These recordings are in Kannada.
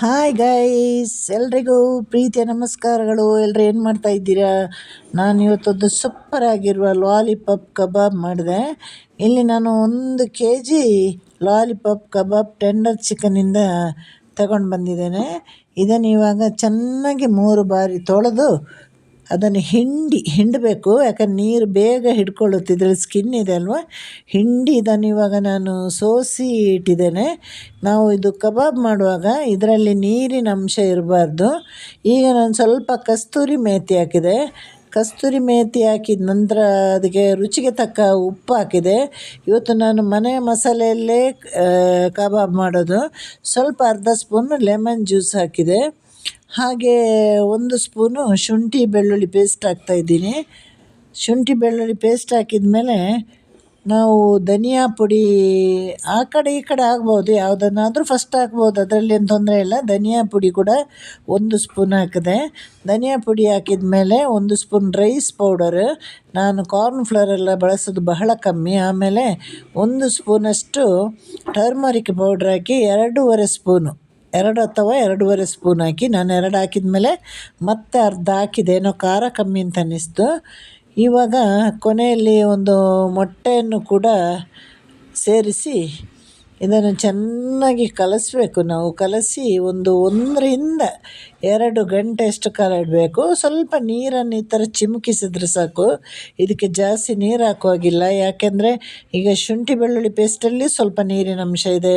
ಹಾಯ್ ಗೈಸ್ ಎಲ್ರಿಗೂ ಪ್ರೀತಿಯ ನಮಸ್ಕಾರಗಳು. ಎಲ್ಲರೂ ಏನು ಮಾಡ್ತಾ ಇದ್ದೀರಾ? ನಾನು ಇವತ್ತೊಂದು ಸೂಪರ್ ಆಗಿರುವ ಲಾಲಿಪಾಪ್ ಕಬಾಬ್ ಮಾಡಿದೆ. ಇಲ್ಲಿ ನಾನು ಒಂದು ಕೆ ಜಿ ಲಾಲಿಪಾಪ್ ಕಬಾಬ್ ಟೆಂಡರ್ ಚಿಕನಿಂದ ತಗೊಂಡು ಬಂದಿದ್ದೇನೆ. ಇದನ್ನು ಇವಾಗ ಚೆನ್ನಾಗಿ ಮೂರು ಬಾರಿ ತೊಳೆದು ಅದನ್ನು ಹಿಂಡಿ, ಹಿಂಡಬೇಕು. ಯಾಕಂದ್ರೆ ನೀರು ಬೇಗ ಹಿಡ್ಕೊಳ್ಳುತ್ತೆ ಇದರಲ್ಲಿ ಸ್ಕಿನ್ ಇದೆ ಅಲ್ವಾ? ಹಿಂಡಿ ಇದನ್ನು ಇವಾಗ ನಾನು ಸೋಸಿ ಇಟ್ಟಿದ್ದೇನೆ. ನಾವು ಇದು ಕಬಾಬ್ ಮಾಡುವಾಗ ಇದರಲ್ಲಿ ನೀರಿನ ಅಂಶ ಇರಬಾರ್ದು. ಈಗ ನಾನು ಸ್ವಲ್ಪ ಕಸ್ತೂರಿ ಮೇತಿ ಹಾಕಿದೆ. ಕಸ್ತೂರಿ ಮೇತಿ ಹಾಕಿದ ನಂತರ ಅದಕ್ಕೆ ರುಚಿಗೆ ತಕ್ಕ ಉಪ್ಪು ಹಾಕಿದೆ. ಇವತ್ತು ನಾನು ಮನೆ ಮಸಾಲೆಯಲ್ಲೇ ಕಬಾಬ್ ಮಾಡೋದು. ಸ್ವಲ್ಪ ಅರ್ಧ ಸ್ಪೂನು ಲೆಮನ್ ಜ್ಯೂಸ್ ಹಾಕಿದೆ. ಹಾಗೇ ಒಂದು ಸ್ಪೂನು ಶುಂಠಿ ಬೆಳ್ಳುಳ್ಳಿ ಪೇಸ್ಟ್ ಹಾಕ್ತಾಯಿದ್ದೀನಿ ಶುಂಠಿ ಬೆಳ್ಳುಳ್ಳಿ ಪೇಸ್ಟ್ ಹಾಕಿದ ಮೇಲೆ ನಾವು ಧನಿಯಾ ಪುಡಿ ಆ ಕಡೆ ಈ ಕಡೆ ಆಗ್ಬೋದು, ಯಾವುದನ್ನಾದರೂ ಫಸ್ಟ್ ಹಾಕ್ಬೋದು, ಅದರಲ್ಲಿ ಏನು ತೊಂದರೆ ಇಲ್ಲ. ಧನಿಯಾ ಪುಡಿ ಕೂಡ ಒಂದು ಸ್ಪೂನ್ ಹಾಕಿದೆ. ಧನಿಯಾ ಪುಡಿ ಹಾಕಿದ ಮೇಲೆ ಒಂದು ಸ್ಪೂನ್ ರೈಸ್ ಪೌಡರ್ ನಾನು ಕಾರ್ನ್ ಫ್ಲೋರ್ ಎಲ್ಲ ಬಳಸೋದು ಬಹಳ ಕಮ್ಮಿ. ಆಮೇಲೆ ಒಂದು ಸ್ಪೂನಷ್ಟು ಟರ್ಮರಿಕ್ ಪೌಡ್ರ್ ಹಾಕಿ ಎರಡೂವರೆ ಸ್ಪೂನು ಎರಡು ಅಥವಾ ಎರಡೂವರೆ ಸ್ಪೂನ್ ಹಾಕಿ ನಾನು ಎರಡು ಹಾಕಿದ ಮೇಲೆ ಮತ್ತೆ ಅರ್ಧ ಹಾಕಿದೆ. ಏನೋ ಖಾರ ಕಮ್ಮಿ ಅಂತ ಅನ್ನಿಸ್ತು. ಇವಾಗ ಕೊನೆಯಲ್ಲಿ ಒಂದು ಮೊಟ್ಟೆಯನ್ನು ಕೂಡ ಸೇರಿಸಿ ಇದನ್ನು ಚೆನ್ನಾಗಿ ಕಲಸಬೇಕು ನಾವು. ಕಲಸಿ ಒಂದು ಒಂದರಿಂದ ಎರಡು ಗಂಟೆಯಷ್ಟು ಕಾಲ ಇಡಬೇಕು. ಸ್ವಲ್ಪ ನೀರನ್ನು ಈ ಥರ ಚಿಮುಕಿಸಿದ್ರೆ ಸಾಕು. ಇದಕ್ಕೆ ಜಾಸ್ತಿ ನೀರು ಹಾಕುವಾಗಿಲ್ಲ. ಯಾಕೆಂದರೆ ಈಗ ಶುಂಠಿ ಬೆಳ್ಳುಳ್ಳಿ ಪೇಸ್ಟಲ್ಲಿ ಸ್ವಲ್ಪ ನೀರಿನ ಅಂಶ ಇದೆ.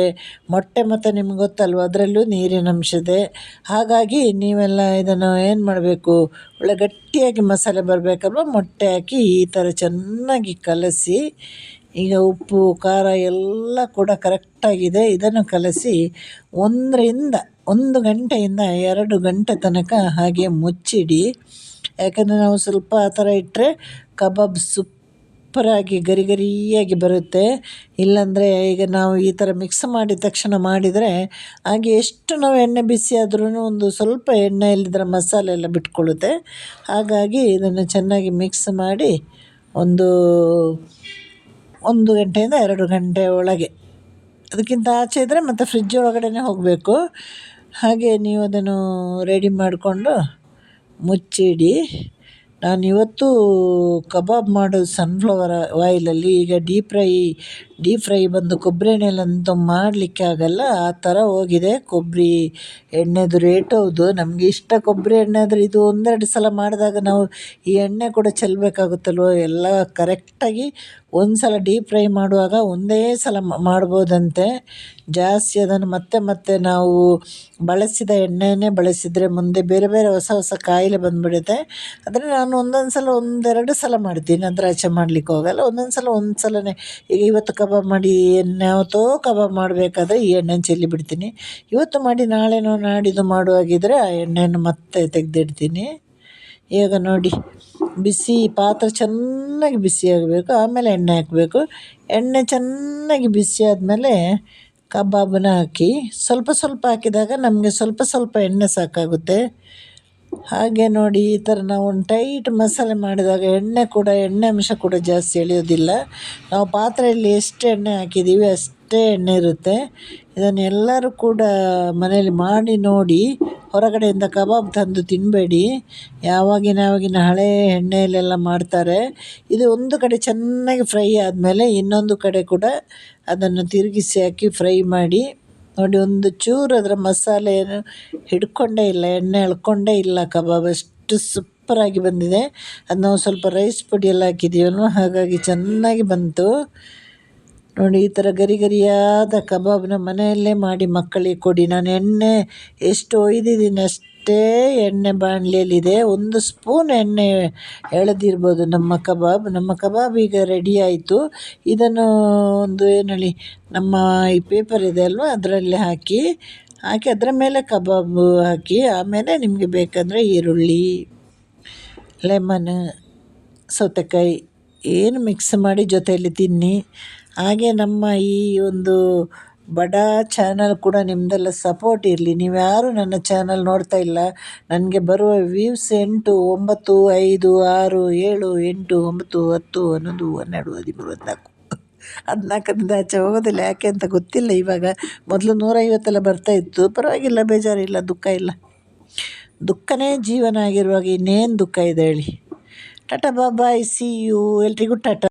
ಮೊಟ್ಟೆ ಮತ್ತು ನಿಮ್ಗೆ ಗೊತ್ತಲ್ವ? ಅದರಲ್ಲೂ ನೀರಿನ ಅಂಶ ಇದೆ. ಹಾಗಾಗಿ ನೀವೆಲ್ಲ ಇದನ್ನು ಏನು ಮಾಡಬೇಕು? ಒಳ್ಳೆ ಗಟ್ಟಿಯಾಗಿ ಮಸಾಲೆ ಬರಬೇಕಲ್ವ? ಮೊಟ್ಟೆ ಹಾಕಿ ಈ ಥರ ಚೆನ್ನಾಗಿ ಕಲಸಿ ಈಗ ಉಪ್ಪು, ಖಾರ ಎಲ್ಲ ಕೂಡ ಕರೆಕ್ಟಾಗಿದೆ ಇದನ್ನು ಕಲಸಿ ಒಂದರಿಂದ ಒಂದು ಗಂಟೆಯಿಂದ ಎರಡು ಗಂಟೆ ತನಕ ಹಾಗೆ ಮುಚ್ಚಿಡಿ. ಯಾಕಂದರೆ ನಾವು ಸ್ವಲ್ಪ ಆ ಥರ ಇಟ್ಟರೆ ಕಬಾಬ್ ಸೂಪರಾಗಿ ಗರಿ ಗರಿಯಾಗಿ ಬರುತ್ತೆ. ಇಲ್ಲಾಂದರೆ ಈಗ ನಾವು ಈ ಥರ ಮಿಕ್ಸ್ ಮಾಡಿದ ತಕ್ಷಣ ಮಾಡಿದರೆ ಹಾಗೆ ಎಷ್ಟು ನಾವು ಎಣ್ಣೆ ಬಿಸಿ ಆದ್ರೂ ಒಂದು ಸ್ವಲ್ಪ ಎಣ್ಣೆಯಲ್ಲಿದ್ದರೆ ಮಸಾಲೆ ಎಲ್ಲ ಬಿಟ್ಕೊಳ್ಳುತ್ತೆ. ಹಾಗಾಗಿ ಇದನ್ನು ಚೆನ್ನಾಗಿ ಮಿಕ್ಸ್ ಮಾಡಿ ಒಂದು ಒಂದು ಗಂಟೆಯಿಂದ ಎರಡು ಗಂಟೆ ಒಳಗೆ. ಅದಕ್ಕಿಂತ ಆಚೆ ಇದ್ದರೆ ಮತ್ತೆ ಫ್ರಿಜ್ ಒಳಗಡೆನೇ ಹೋಗಬೇಕು. ಹಾಗೆ ನೀವು ಅದನ್ನು ರೆಡಿ ಮಾಡಿಕೊಂಡು ಮುಚ್ಚಿಡಿ. ನಾನು ಇವತ್ತು ಕಬಾಬ್ ಮಾಡೋದು ಸನ್ಫ್ಲವರ್ ಆಯಿಲಲ್ಲಿ ಈಗ ಡೀಪ್ ಫ್ರೈ ಡೀಪ್ ಫ್ರೈ ಬಂದು ಕೊಬ್ಬರಿ ಎಣ್ಣೆಲಂತೂ ಮಾಡಲಿಕ್ಕೆ ಆಗೋಲ್ಲ, ಆ ಥರ ಹೋಗಿದೆ. ಕೊಬ್ಬರಿ ಎಣ್ಣೆದು ರೇಟ್ ಹೌದು. ನಮಗೆ ಇಷ್ಟ ಕೊಬ್ಬರಿ ಎಣ್ಣೆ ಆದರೆ ಇದು ಒಂದೆರಡು ಸಲ ಮಾಡಿದಾಗ ನಾವು ಈ ಎಣ್ಣೆ ಕೂಡ ಚೆಲ್ಲಬೇಕಾಗುತ್ತಲ್ವೋ ಎಲ್ಲ ಕರೆಕ್ಟಾಗಿ ಒಂದು ಸಲ ಡೀಪ್ ಫ್ರೈ ಮಾಡುವಾಗ ಒಂದೇ ಸಲ ಮಾಡ್ಬೋದಂತೆ. ಜಾಸ್ತಿ ಅದನ್ನು ಮತ್ತೆ ಮತ್ತೆ ನಾವು ಬಳಸಿದ ಎಣ್ಣೆನೇ ಬಳಸಿದರೆ ಮುಂದೆ ಬೇರೆ ಬೇರೆ ಹೊಸ ಹೊಸ ಕಾಯಿಲೆ ಬಂದುಬಿಡುತ್ತೆ. ಆದರೆ ನಾನು ಒಂದೊಂದು ಸಲ ಒಂದೆರಡು ಸಲ ಮಾಡ್ತೀನಿ. ನಂತರ ಆಚೆ ಮಾಡಲಿಕ್ಕೆ ಹೋಗಲ್ಲ. ಒಂದೊಂದು ಸಲ ಒಂದು ಸಲನೇ ಈಗ ಇವತ್ತು ಕಬಾಬ್ ಮಾಡಿ ಎನ್ಯಾವತ್ತೋ ಯಾವತ್ತೋ ಕಬಾಬ್ ಮಾಡಬೇಕಾದ್ರೆ ಈ ಎಣ್ಣೆನ ಚೆಲ್ಲಿ ಬಿಡ್ತೀನಿ. ಇವತ್ತು ಮಾಡಿ ನಾಳೆನೋ ನಾಡಿದ್ದು ಮಾಡುವಾಗಿದ್ದರೆ ಆ ಎಣ್ಣೆಯನ್ನು ಮತ್ತೆ ತೆಗೆದಿಡ್ತೀನಿ. ಈಗ ನೋಡಿ, ಬಿಸಿ ಪಾತ್ರೆ ಚೆನ್ನಾಗಿ ಬಿಸಿ ಆಗಬೇಕು, ಆಮೇಲೆ ಎಣ್ಣೆ ಹಾಕಬೇಕು. ಎಣ್ಣೆ ಚೆನ್ನಾಗಿ ಬಿಸಿ ಆದಮೇಲೆ ಕಬಾಬನ್ನ ಹಾಕಿ, ಸ್ವಲ್ಪ ಸ್ವಲ್ಪ ಹಾಕಿದಾಗ ನಮಗೆ ಸ್ವಲ್ಪ ಸ್ವಲ್ಪ ಎಣ್ಣೆ ಸಾಕಾಗುತ್ತೆ. ಹಾಗೆ ನೋಡಿ ಈ ಥರ ನಾವು ಒಂದು ಟೈಟ್ ಮಸಾಲೆ ಮಾಡಿದಾಗ ಎಣ್ಣೆ ಕೂಡ, ಎಣ್ಣೆ ಅಂಶ ಕೂಡ ಜಾಸ್ತಿ ಎಳೆಯೋದಿಲ್ಲ. ನಾವು ಪಾತ್ರೆಯಲ್ಲಿ ಎಷ್ಟು ಎಣ್ಣೆ ಹಾಕಿದ್ದೀವಿ ಅಷ್ಟೇ ಎಣ್ಣೆ ಇರುತ್ತೆ. ಇದನ್ನು ಎಲ್ಲರೂ ಕೂಡ ಮನೆಯಲ್ಲಿ ಮಾಡಿ ನೋಡಿ, ಹೊರಗಡೆಯಿಂದ ಕಬಾಬ್ ತಂದು ತಿನ್ನಬೇಡಿ ಯಾವಾಗಿನ ಯಾವಾಗಿನ ಹಳೆ ಎಣ್ಣೆಯಲ್ಲೆಲ್ಲ ಮಾಡ್ತಾರೆ. ಇದು ಒಂದು ಕಡೆ ಚೆನ್ನಾಗಿ ಫ್ರೈ ಆದಮೇಲೆ ಇನ್ನೊಂದು ಕಡೆ ಕೂಡ ಅದನ್ನು ತಿರುಗಿಸಿ ಹಾಕಿ ಫ್ರೈ ಮಾಡಿ. ನೋಡಿ, ಒಂದು ಚೂರು ಅದರ ಮಸಾಲೆ ಏನು ಹಿಡ್ಕೊಂಡೇ ಇಲ್ಲ, ಎಣ್ಣೆ ಎಳ್ಕೊಂಡೇ ಇಲ್ಲ ಕಬಾಬ್. ಅಷ್ಟು ಸೂಪ್ಪರಾಗಿ ಬಂದಿದೆ. ಅದು ನಾವು ಸ್ವಲ್ಪ ರೈಸ್ ಪುಡಿ ಎಲ್ಲ ಹಾಕಿದ್ದೀವಲ್ವ ಹಾಗಾಗಿ ಚೆನ್ನಾಗಿ ಬಂತು. ನೋಡಿ, ಈ ಥರ ಗರಿ ಗರಿಯಾದ ಕಬಾಬ್ನ ಮನೆಯಲ್ಲೇ ಮಾಡಿ ಮಕ್ಕಳಿಗೆ ಕೊಡಿ. ನಾನು ಎಣ್ಣೆ ಎಷ್ಟು ಒಯ್ದಿದ್ದೀನಿ ಅಷ್ಟೇ ಎಣ್ಣೆ ಬಾಣಲೆಯಲ್ಲಿದೆ. ಒಂದು ಸ್ಪೂನ್ ಎಣ್ಣೆ ಎಳೆದಿರ್ಬೋದು. ನಮ್ಮ ಕಬಾಬ್ ನಮ್ಮ ಕಬಾಬ್ ಈಗ ರೆಡಿ ಆಯಿತು. ಇದನ್ನು ಒಂದು ಏನು ಹೇಳಿ ನಮ್ಮ ಈ ಪೇಪರ್ ಇದೆ ಅಲ್ವಾ, ಅದರಲ್ಲಿ ಹಾಕಿ ಹಾಕಿ ಅದರ ಮೇಲೆ ಕಬಾಬ್ ಹಾಕಿ, ಆಮೇಲೆ ನಿಮಗೆ ಬೇಕಂದರೆ ಈರುಳ್ಳಿ, ಲೆಮನ್, ಸೌತೆಕಾಯಿ ಏನು ಮಿಕ್ಸ್ ಮಾಡಿ ಜೊತೆಯಲ್ಲಿ ತಿನ್ನಿ. ಹಾಗೆ ನಮ್ಮ ಈ ಒಂದು ಬಡ ಚಾನಲ್ ಕೂಡ ನಿಮ್ಮದೆಲ್ಲ ಸಪೋರ್ಟ್ ಇರಲಿ. ನೀವು ಯಾರು ನನ್ನ ಚಾನಲ್ ನೋಡ್ತಾ ಇಲ್ಲ, ನನಗೆ ಬರುವ ವ್ಯೂಸ್ ಎಂಟು, ಒಂಬತ್ತು, ಐದು, ಆರು, ಏಳು, ಎಂಟು, ಒಂಬತ್ತು, ಹತ್ತು, ಹನ್ನೊಂದು, ಹನ್ನೆರಡು, ಹದಿಮೂರು, ಹದಿನಾಲ್ಕು. ಹದಿನಾಲ್ಕರಿಂದ ಆಚೆ ಹೋಗೋದಿಲ್ಲ. ಯಾಕೆ ಅಂತ ಗೊತ್ತಿಲ್ಲ. ಇವಾಗ ಮೊದಲು ನೂರೈವತ್ತೆಲ್ಲ ಬರ್ತಾ ಇತ್ತು. ಪರವಾಗಿಲ್ಲ, ಬೇಜಾರಿಲ್ಲ, ದುಃಖ ಇಲ್ಲ. ದುಃಖನೇ ಜೀವನ ಆಗಿರುವಾಗ ಇನ್ನೇನು ದುಃಖ ಇದೆ ಹೇಳಿ. ಟಾಟಾ ಬಾಬಾಯ್ ಸಿ ಯು ಎಲ್ರಿಗೂ ಟಾಟಾ.